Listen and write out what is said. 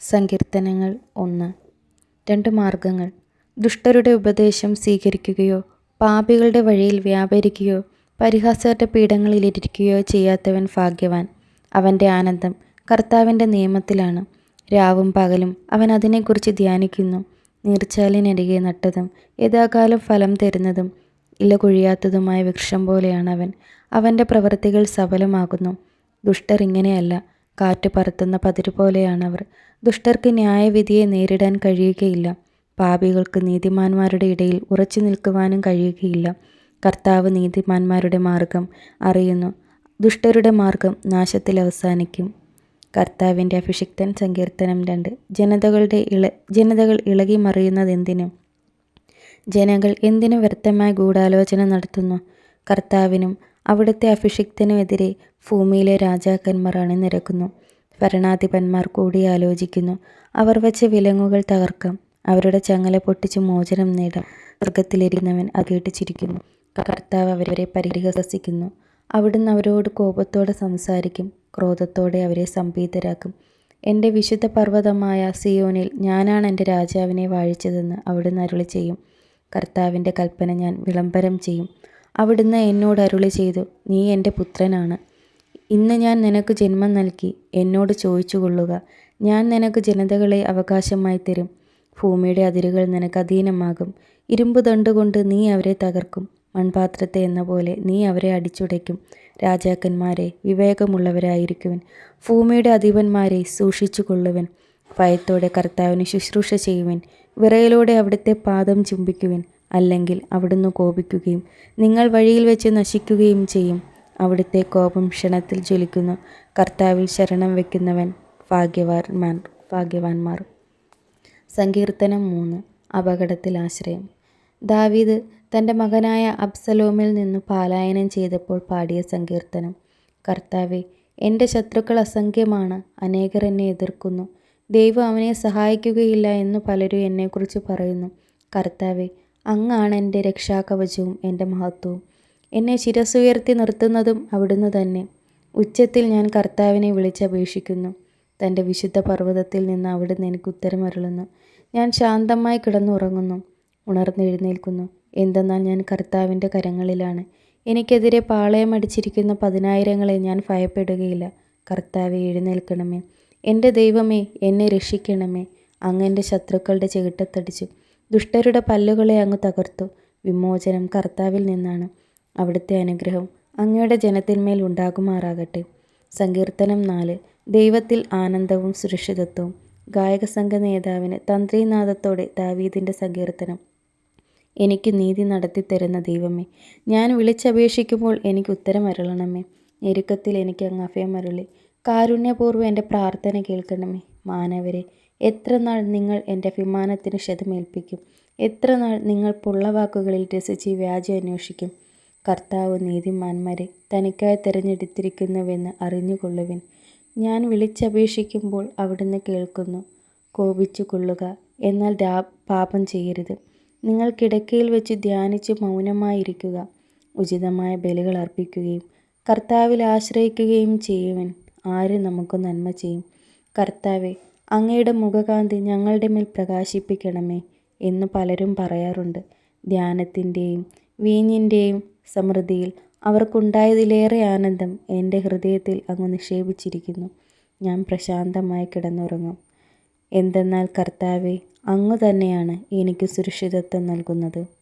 സങ്കീർത്തനങ്ങൾ ഒന്ന്. രണ്ട് മാർഗങ്ങൾ. ദുഷ്ടരുടെ ഉപദേശം സ്വീകരിക്കുകയോ പാപികളുടെ വഴിയിൽ വ്യാപരിക്കുകയോ പരിഹാസരുടെ പീഠങ്ങളിലിരിക്കുകയോ ചെയ്യാത്തവൻ ഭാഗ്യവാൻ. അവന്റെ ആനന്ദം കർത്താവിന്റെ നിയമത്തിലാണ്. രാവും പകലും അവൻ അതിനെക്കുറിച്ച് ധ്യാനിക്കുന്നു. നീർച്ചാലിനരികെ നട്ടതും യഥാകാലം ഫലം തരുന്നതും ഇല കൊഴിയാത്തതുമായ വൃക്ഷം പോലെയാണ് അവൻ. അവന്റെ പ്രവൃത്തികൾ സഫലമാകുന്നു. ദുഷ്ടർ ഇങ്ങനെയല്ല. കാറ്റ് പറത്തുന്ന പതിരു പോലെയാണവർ. ദുഷ്ടർക്ക് ന്യായവിധിയെ നേരിടാൻ കഴിയുകയില്ല. പാപികൾക്ക് നീതിമാന്മാരുടെ ഇടയിൽ ഉറച്ചു നിൽക്കുവാനും കഴിയുകയില്ല. കർത്താവ് നീതിമാന്മാരുടെ മാർഗം അറിയുന്നു. ദുഷ്ടരുടെ മാർഗം നാശത്തിൽ അവസാനിക്കും. കർത്താവിന്റെ അഭിഷിക്തൻ സങ്കീർത്തനം രണ്ട്. ജനതകളുടെ ഇള ജനതകൾ ഇളകി മറിയുന്നതെന്തിനു? ജനങ്ങൾ എന്തിനു വ്യർത്ഥമായ ഗൂഢാലോചന നടത്തുന്നു? കർത്താവിനും അവിടുത്തെ അഭിഷിക്തനുമെതിരെ ഭൂമിയിലെ രാജാക്കന്മാർ അണിനിരക്കുന്നു ഭരണാധിപന്മാർ കൂടി ആലോചിക്കുന്നു. അവർ വച്ച വിലങ്ങുകൾ തകർക്കാം. അവരുടെ ചങ്ങല പൊട്ടിച്ച് മോചനം നേടാം. സ്വർഗത്തിലിരുന്നവൻ അത് കേട്ടിച്ചിരിക്കുന്നു. കർത്താവ് അവരെ പരിഹസിക്കുന്നു. അവിടുന്ന് അവരോട് കോപത്തോടെ സംസാരിക്കും. ക്രോധത്തോടെ അവരെ സംഭീതരാക്കും. എന്റെ വിശുദ്ധ പർവതമായ സിയോനിൽ ഞാനാണ് എന്റെ രാജാവിനെ വാഴിച്ചതെന്ന് അവിടുന്ന് അരുളി ചെയ്യും കർത്താവിന്റെ കൽപ്പന ഞാൻ വിളംബരം ചെയ്യും. അവിടുന്ന് എന്നോട് അരുളി ചെയ്തു നീ എന്റെ പുത്രനാണ്. ഇന്ന് ഞാൻ നിനക്ക് ജന്മം നൽകി എന്നോട് ചോദിച്ചു കൊള്ളുക ഞാൻ നിനക്ക് ജനതകളെ അവകാശമായി തരും. ഭൂമിയുടെ അതിരുകൾ നിനക്ക് അധീനമാകും. ഇരുമ്പ് തണ്ടുകൊണ്ട് നീ അവരെ തകർക്കും. മൺപാത്രത്തെ എന്ന പോലെ നീ അവരെ അടിച്ചുടയ്ക്കും. രാജാക്കന്മാരെ വിവേകമുള്ളവരായിരിക്കുവൻ. ഭൂമിയുടെ അധിപന്മാരെ സൂക്ഷിച്ചു കൊള്ളുവൻ ഭയത്തോടെ കർത്താവിന് ശുശ്രൂഷ ചെയ്യുവൻ. വിറയിലൂടെ അവിടുത്തെ പാദം ചുംബിക്കുവൻ. അല്ലെങ്കിൽ അവിടുന്ന് കോപിക്കുകയും നിങ്ങൾ വഴിയിൽ വെച്ച് നശിക്കുകയും ചെയ്യും. അവിടുത്തെ കോപം ക്ഷണത്തിൽ ജ്വലിക്കുന്നു. കർത്താവിൽ ശരണം വയ്ക്കുന്നവൻ ഭാഗ്യവാന്മാർ ഭാഗ്യവാന്മാർ. സങ്കീർത്തനം മൂന്ന്. അപകടത്തിൽ ആശ്രയം. ദാവീദ് തന്റെ മകനായ അബ്സലോമിൽ നിന്ന് പാലായനം ചെയ്തപ്പോൾ പാടിയ സങ്കീർത്തനം. കർത്താവെ എന്റെ ശത്രുക്കൾ അസംഖ്യമാണ്. അനേകർ എന്നെ എതിർക്കുന്നു. ദൈവം അവനെ സഹായിക്കുകയില്ല എന്ന് പലരും എന്നെക്കുറിച്ച് പറയുന്നു. കർത്താവെ അങ്ങാണ് എന്റെ രക്ഷാകവചവും എന്റെ മഹത്വവും. എന്നെ ശിരസുയർത്തി നിർത്തുന്നതും അവിടുന്ന് തന്നെ. ഉച്ചത്തിൽ ഞാൻ കർത്താവിനെ വിളിച്ചപേക്ഷിക്കുന്നു. തന്റെ വിശുദ്ധ പർവതത്തിൽ നിന്ന് അവിടുന്ന് എനിക്ക് ഉത്തരമരുളുന്നു. ഞാൻ ശാന്തമായി കിടന്നുറങ്ങുന്നു. ഉണർന്നെഴുന്നേൽക്കുന്നു. എന്തെന്നാൽ ഞാൻ കർത്താവിന്റെ കരങ്ങളിലാണ്. എനിക്കെതിരെ പാളയമടിച്ചിരിക്കുന്ന പതിനായിരങ്ങളെ ഞാൻ ഭയപ്പെടുകയില്ല. കർത്താവെ എഴുന്നേൽക്കണമേ. എന്റെ ദൈവമേ എന്നെ രക്ഷിക്കണമേ. അങ്ങ് എന്റെ ശത്രുക്കളുടെ ചെകിട്ടത്തടിച്ചു. ദുഷ്ടരുടെ പല്ലുകളെ അങ്ങ് തകർത്തു. വിമോചനം കർത്താവിൽ നിന്നാണ്. അവിടുത്തെ അനുഗ്രഹം അങ്ങയുടെ ജനത്തിന്മേൽ ഉണ്ടാകുമാറാകട്ടെ. സങ്കീർത്തനം നാല്. ദൈവത്തിൽ ആനന്ദവും സുരക്ഷിതത്വവും. ഗായക സംഘ നേതാവിന് തന്ത്രീനാഥത്തോടെ ദാവീദിന്റെ സങ്കീർത്തനം. എനിക്ക് നീതി നടത്തി തരുന്ന ദൈവമേ ഞാൻ വിളിച്ചപേക്ഷിക്കുമ്പോൾ എനിക്ക് ഉത്തരം അരുളണമേ. ഞെരുക്കത്തിൽ എനിക്ക് അങ്ങ് അഭയം അരുളി കാരുണ്യപൂർവം എന്റെ പ്രാർത്ഥന കേൾക്കണമേ. മാനവരെ എത്ര നാൾ നിങ്ങൾ എന്റെ അഭിമാനത്തിന് ക്ഷതമേൽപ്പിക്കും? എത്ര നാൾ നിങ്ങൾ പൊള്ളവാക്കുകളിൽ രസിച്ച് വ്യാജം അന്വേഷിക്കും? കർത്താവ് നീതിമാന്മാരെ തനിക്കായി തിരഞ്ഞെടുത്തിരിക്കുന്നുവെന്ന് അറിഞ്ഞുകൊള്ളുവിൻ. ഞാൻ വിളിച്ചപേക്ഷിക്കുമ്പോൾ അവിടുന്ന് കേൾക്കുന്നു. കോപിച്ചു കൊള്ളുക എന്നാൽ രാ പാപം ചെയ്യരുത്. നിങ്ങൾ കിടക്കയിൽ വെച്ച് ധ്യാനിച്ച് മൗനമായിരിക്കുക. ഉചിതമായ ബലികൾ അർപ്പിക്കുകയും കർത്താവിൽ ആശ്രയിക്കുകയും ചെയ്യുവൻ. ആര് നമുക്ക് നന്മ ചെയ്യും? കർത്താവെ അങ്ങയുടെ മുഖകാന്തി ഞങ്ങളുടെ മേൽ പ്രകാശിപ്പിക്കണമേ എന്ന് പലരും പറയാറുണ്ട്. ധ്യാനത്തിന്റെയും വീഞ്ഞിന്റെയും സമൃദ്ധിയിൽ അവർക്കുണ്ടായതിലേറെ ആനന്ദം എന്റെ ഹൃദയത്തിൽ അങ്ങ് നിക്ഷേപിച്ചിരിക്കുന്നു. ഞാൻ പ്രശാന്തമായി കിടന്നുറങ്ങും. എന്തെന്നാൽ കർത്താവെ അങ്ങ് തന്നെയാണ് എനിക്ക് സുരക്ഷിതത്വം നൽകുന്നത്.